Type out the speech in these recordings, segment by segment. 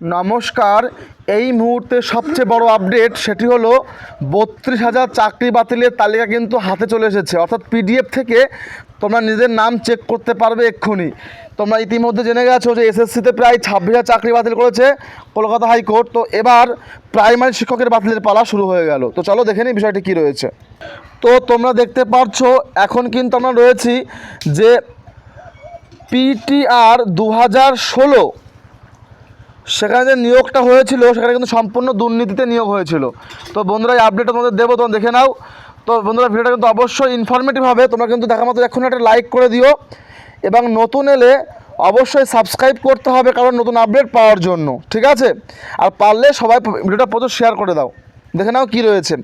নমস্কার, এই মুহূর্তে সবচেয়ে বড় আপডেট সেটি হলো বত্রিশ হাজার চাকরি বাতিলের তালিকা কিন্তু হাতে চলে এসেছে। অর্থাৎ পিডিএফ থেকে তোমরা নিজের নাম চেক করতে পারবে এক্ষুনি। তোমরা ইতিমধ্যে জেনে গেছো যে এসএসসিতে প্রায় ছাব্বিশ হাজার চাকরি বাতিল করেছে কলকাতা হাইকোর্ট। তো এবার প্রাইমারি শিক্ষকের বাতিলের পালা শুরু হয়ে গেল। তো চলো দেখে নিই বিষয়টি কী রয়েছে। তো তোমরা দেখতে পারছ, এখন কিন্তু আমরা রয়েছি যে পিটিআর দু হাজার ষোলো সেখানে যে নিয়োগটা হয়েছিল, সেখানে কিন্তু সম্পূর্ণ দুর্নীতিতে নিয়োগ হয়েছিল। তো বন্ধুরা, এই আপডেটটা তোমাদের দেবো, তোমরা দেখে নাও। তো বন্ধুরা, ভিডিওটা কিন্তু অবশ্যই ইনফরমেটিভ হবে। তোমরা কিন্তু দেখা মতো এখন একটা লাইক করে দিও। এবং নতুন এলে অবশ্যই সাবস্ক্রাইব করতে হবে কারণ নতুন আপডেট পাওয়ার জন্য, ঠিক আছে? আর পারলে সবাই ভিডিওটা প্রচুর শেয়ার করে দাও। দেখে নাও কী রয়েছে।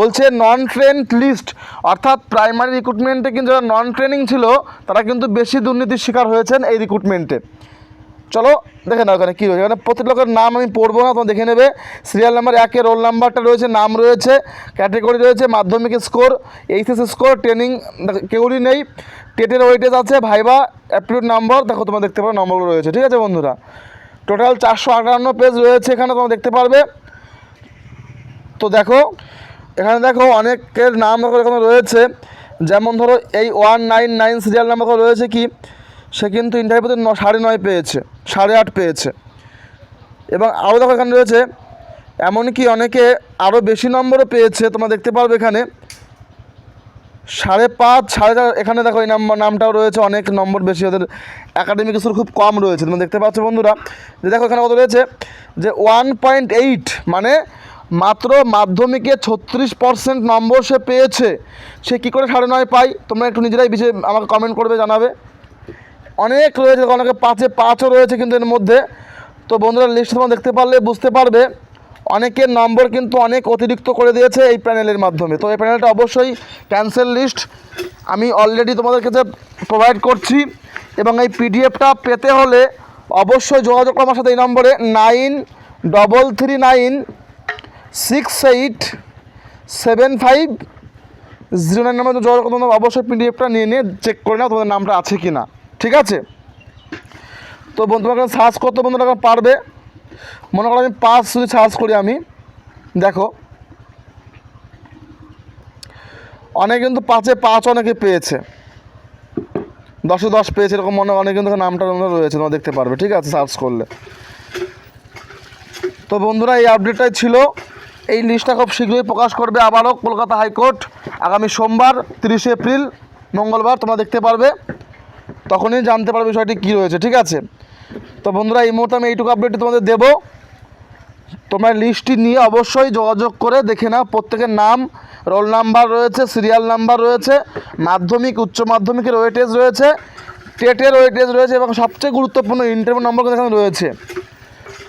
বলছে নন ট্রেন লিস্ট অর্থাৎ প্রাইমারি রিক্রুটমেন্টে কিন্তু যারা নন ট্রেনিং ছিল, তারা কিন্তু বেশি দুর্নীতির শিকার হয়েছেন এই রিক্রুটমেন্টে চলো, দেখে নাও এখানে কী রয়েছে। এখানে প্রতি লোকের নাম আমি পড়ব না, তোমরা দেখে নেবে। সিরিয়াল নাম্বার একে রোল নাম্বারটা রয়েছে, নাম রয়েছে ক্যাটেগরি রয়েছে, মাধ্যমিক স্কোর এইচএস স্কোর ট্রেনিং কেউরই নেই। টেটের ওয়েটেজ আছে ভাইবা অ্যাপ্টিটিউড নাম্বার দেখো তোমরা দেখতে পারো নম্বরগুলো রয়েছে, ঠিক আছে বন্ধুরা? টোটাল চারশো আটান্ন পেজ রয়েছে এখানে, তোমরা দেখতে পারবে। তো দেখো, এখানে দেখো অনেকের নাম এখানে রয়েছে। যেমন ধরো এই one nine nine serial number রয়েছে কি? সে কিন্তু ইন্টারভিউতে ন সাড়ে নয় পেয়েছে, সাড়ে আট পেয়েছে। এবং আরও দেখো এখানে রয়েছে, এমনকি অনেকে আরও বেশি নম্বরও পেয়েছে, তোমরা দেখতে পারবে এখানে। সাড়ে পাঁচ, সাড়ে চার, এখানে দেখো এই নাম্বার, নামটাও রয়েছে, অনেক নম্বর বেশি, ওদের একাডেমিক স্কোর খুব কম রয়েছে, তোমরা দেখতে পাচ্ছ বন্ধুরা। যে দেখো এখানে কত রয়েছে, যে ওয়ান পয়েন্ট এইট মানে মাত্র মাধ্যমিকে ছত্রিশ পার্সেন্ট নম্বর সে পেয়েছে। সে কী করে সাড়ে নয় পাই তোমরা একটু নিজেরাই বিষয়ে আমাকে কমেন্ট করবে, জানাবে। অনেক রয়েছে অনেকে পাঁচে পাঁচও রয়েছে কিন্তু এর মধ্যে। তো বন্ধুরা লিস্ট তোমরা দেখতে পারলে বুঝতে পারবে। অনেকের নম্বর কিন্তু অনেক অতিরিক্ত করে দিয়েছে এই প্যানেলের মাধ্যমে। তো এই প্যানেলটা অবশ্যই ক্যান্সেল লিস্ট আমি অলরেডি তোমাদের কাছে প্রোভাইড করছি, এবং এই পিডিএফটা পেতে হলে অবশ্যই যোগাযোগ আমার সাথে এই নম্বরে nine double three nine six eight seven five zero nine number যোগাযোগ। অবশ্যই পিডিএফটা নিয়ে নিয়ে চেক করে নাও তোমাদের নামটা আছে কি না ঠিক আছে? তো বন্ধুরা সার্চ করতে বন্ধুরা এখন পারবে। মনে করো আমি পাঁচ যদি সার্চ করি আমি। দেখো। অনেকে কিন্তু পাঁচে পাঁচ অনেকে পেয়েছে। দশে দশ পেয়েছে, এরকম মনে অনেক কিন্তু নামটা রয়েছে, তোমরা দেখতে পারবে, ঠিক আছে সার্চ করলে। তো বন্ধুরা, এই আপডেটটাই ছিল। এই লিস্টটা খুব শীঘ্রই প্রকাশ করবে আবারও কলকাতা হাইকোর্ট। আগামী সোমবার, তিরিশে এপ্রিল, মঙ্গলবার, তোমরা দেখতে পারবে। তখনই জানতে পারবে বিষয়টি কী রয়েছে, ঠিক আছে? তো বন্ধুরা, এই মুহূর্তে আমি এইটুকু আপডেটটি তোমাদের দেবো। তোমরা লিস্টটি নিয়ে অবশ্যই যোগাযোগ করে দেখে নাও। প্রত্যেকের নাম রোল নাম্বার রয়েছে সিরিয়াল নাম্বার রয়েছে, মাধ্যমিক, উচ্চ মাধ্যমিকের ওয়েটেজ রয়েছে, টেটের ওয়েটেজ রয়েছে এবং সবচেয়ে গুরুত্বপূর্ণ ইন্টারভিউ নম্বর কিন্তু এখানে রয়েছে।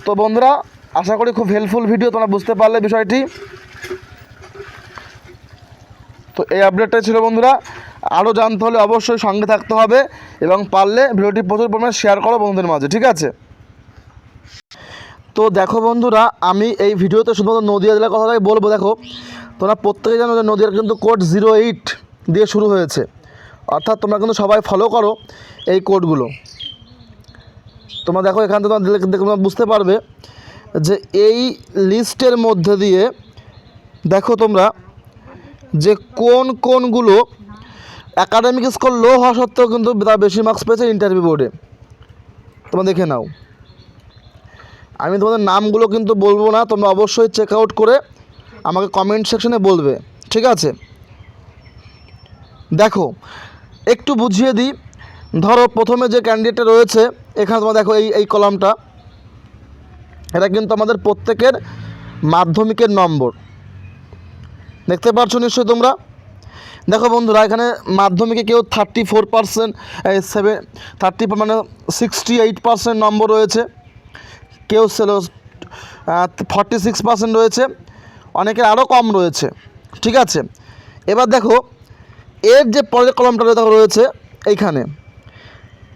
তো বন্ধুরা, আশা করি খুব হেল্পফুল ভিডিও তোমরা বুঝতে পারলে বিষয়টি। তো এই আপডেটটাই ছিল বন্ধুরা। আরও জানতে হলে অবশ্যই সঙ্গে থাকতে হবে এবং পারলে ভিডিওটি প্রচুর পরিমাণে শেয়ার করো বন্ধুদের মাঝে, ঠিক আছে? তো দেখো বন্ধুরা, আমি এই ভিডিওতে শুধুমাত্র নদীয়া জেলার কথাটাই বলব, দেখো। তোমরা প্রত্যেকে জানো যে নদীয়ার কিন্তু কোড জিরো এইট দিয়ে শুরু হয়েছে। অর্থাৎ তোমরা কিন্তু সবাই ফলো করো এই কোডগুলো তোমরা দেখো, এখান থেকে তোমরা দেখে- তোমরা বুঝতে পারবে যে এই লিস্টের মধ্যে দিয়ে দেখো তোমরা যে কোন কোনগুলো একাডেমিক স্কোর লো হওয়া সত্ত্বেও কিন্তু তারা বেশি মার্কস পেয়েছে ইন্টারভিউ বোর্ডে তোমরা দেখে নাও। আমি তোমাদের নামগুলো কিন্তু বলব না, তোমরা অবশ্যই চেক আউট করে আমাকে কমেন্ট সেকশনে বলবে, ঠিক আছে? দেখো, একটু বুঝিয়ে দিই। ধরো প্রথমে যে ক্যান্ডিডেটটা রয়েছে, এখানে তোমরা দেখো এই এই কলামটা এটা কিন্তু আমাদের প্রত্যেকের মাধ্যমিকের নম্বর। দেখতে পাচ্ছ নিশ্চয়ই তোমরা? দেখো বন্ধুরা, এখানে মাধ্যমিকে কেউ thirty four percent seven thirty মানে সিক্সটি এইট পার্সেন্ট নম্বর রয়েছে। কেউ সেলো ফর্টি সিক্স পার্সেন্ট রয়েছে। অনেকের আরও কম রয়েছে, ঠিক আছে? এবার দেখো, এর যে পরের কলমটা দেখো, রয়েছে এইখানে।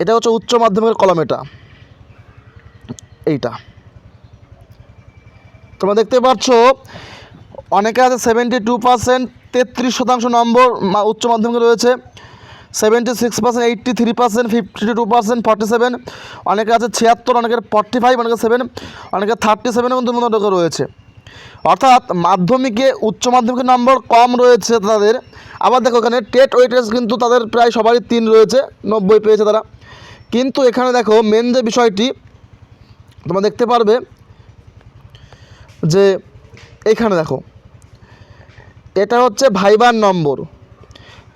এটা হচ্ছে উচ্চ মাধ্যমিকের কলম এটা। এইটা। তোমরা দেখতে পাচ্ছ অনেকে আছে সেভেন্টি টু পার্সেন্ট তেত্রিশ শতাংশ নম্বর উচ্চ মাধ্যমিকে রয়েছে seventy six percent eighty three percent fifty two percent forty seven অনেকে আছে ছিয়াত্তর অনেকের ফর্টি ফাইভ অনেকের সেভেন অনেকের থার্টি সেভেন কিন্তু মতো রয়েছে। অর্থাৎ মাধ্যমিকে, উচ্চ মাধ্যমিকের নম্বর কম রয়েছে তাদের। আবার দেখো এখানে টেট ওয়েটেজ কিন্তু তাদের প্রায় সবারই তিন রয়েছে, নব্বই পেয়েছে তারা। কিন্তু এখানে দেখো মেন যে বিষয়টি, তোমরা দেখতে পারবে যে এখানে দেখো এটা হচ্ছে ভাইবার নম্বর।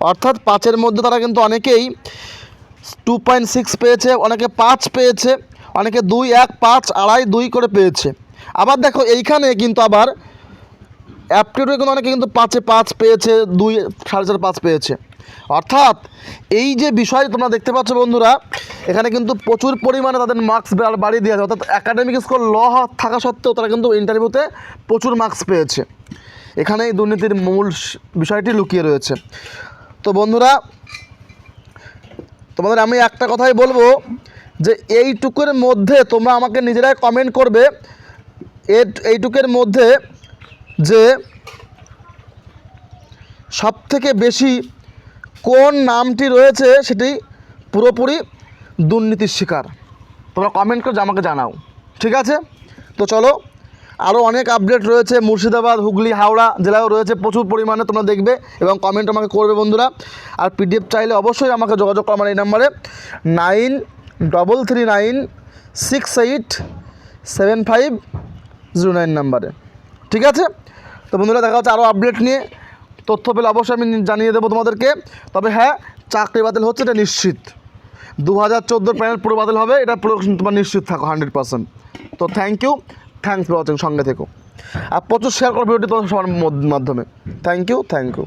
অর্থাৎ পাঁচের মধ্যে তারা কিন্তু অনেকেই টু পয়েন্ট সিক্স পেয়েছে, অনেকে পাঁচ পেয়েছে, অনেকে দুই, এক, পাঁচ, আড়াই, দুই করে পেয়েছে। আবার দেখো, এইখানে কিন্তু আবার অ্যাপটিউডে কিন্তু অনেকে কিন্তু পাঁচে পাঁচ পেয়েছে, দুই, সাড়ে চার, পাঁচ পেয়েছে। অর্থাৎ এই যে বিষয় তোমরা দেখতে পাচ্ছ বন্ধুরা, এখানে কিন্তু প্রচুর পরিমাণে তাদের মার্কস বাড়িয়ে দেওয়া অর্থাৎ একাডেমিক স্কোর ল থাকা সত্ত্বেও তারা কিন্তু ইন্টারভিউতে প্রচুর মার্কস পেয়েছে। এখানে এই দুর্নীতির মূল বিষয়টি লুকিয়ে রয়েছে। তো বন্ধুরা, তোমাদের আমি একটা কথাই বলব যে এইটুকুর মধ্যে তোমরা আমাকে নিজেরাই কমেন্ট করবে। এইটুকের মধ্যে যে সব থেকে বেশি কোন নামটি রয়েছে সেটি পুরোপুরি দুর্নীতির শিকার। তোমরা কমেন্ট করে আমাকে জানাও। ঠিক আছে? তো চলো আরও অনেক আপডেট রয়েছে, মুর্শিদাবাদ, হুগলি, হাওড়া জেলায়ও রয়েছে প্রচুর পরিমাণে তোমরা দেখবে এবং কমেন্ট আমাকে করবে বন্ধুরা। আর পিডিএফ চাইলে অবশ্যই আমাকে যোগাযোগ করো আমার এই নাম্বারে nine double three nine six eight seven five zero nine নাম্বারে ঠিক আছে? তো বন্ধুরা, দেখা হচ্ছে আরও আপডেট নিয়ে। তথ্য পেলে অবশ্যই আমি জানিয়ে দেবো তোমাদেরকে। তবে হ্যাঁ চাকরি বাতিল হচ্ছে, এটা নিশ্চিত। দু হাজার চোদ্দোর প্যানেল পুরো বাতিল হবে, এটা পুরো তোমার নিশ্চিত থাকো হান্ড্রেড পার্সেন্ট তো thank you thanks for watching সঙ্গে থেকো। আর প্রচুর শেয়ার করো ভিডিওটি তোমার সবার মাধ্যমে। Thank you thank you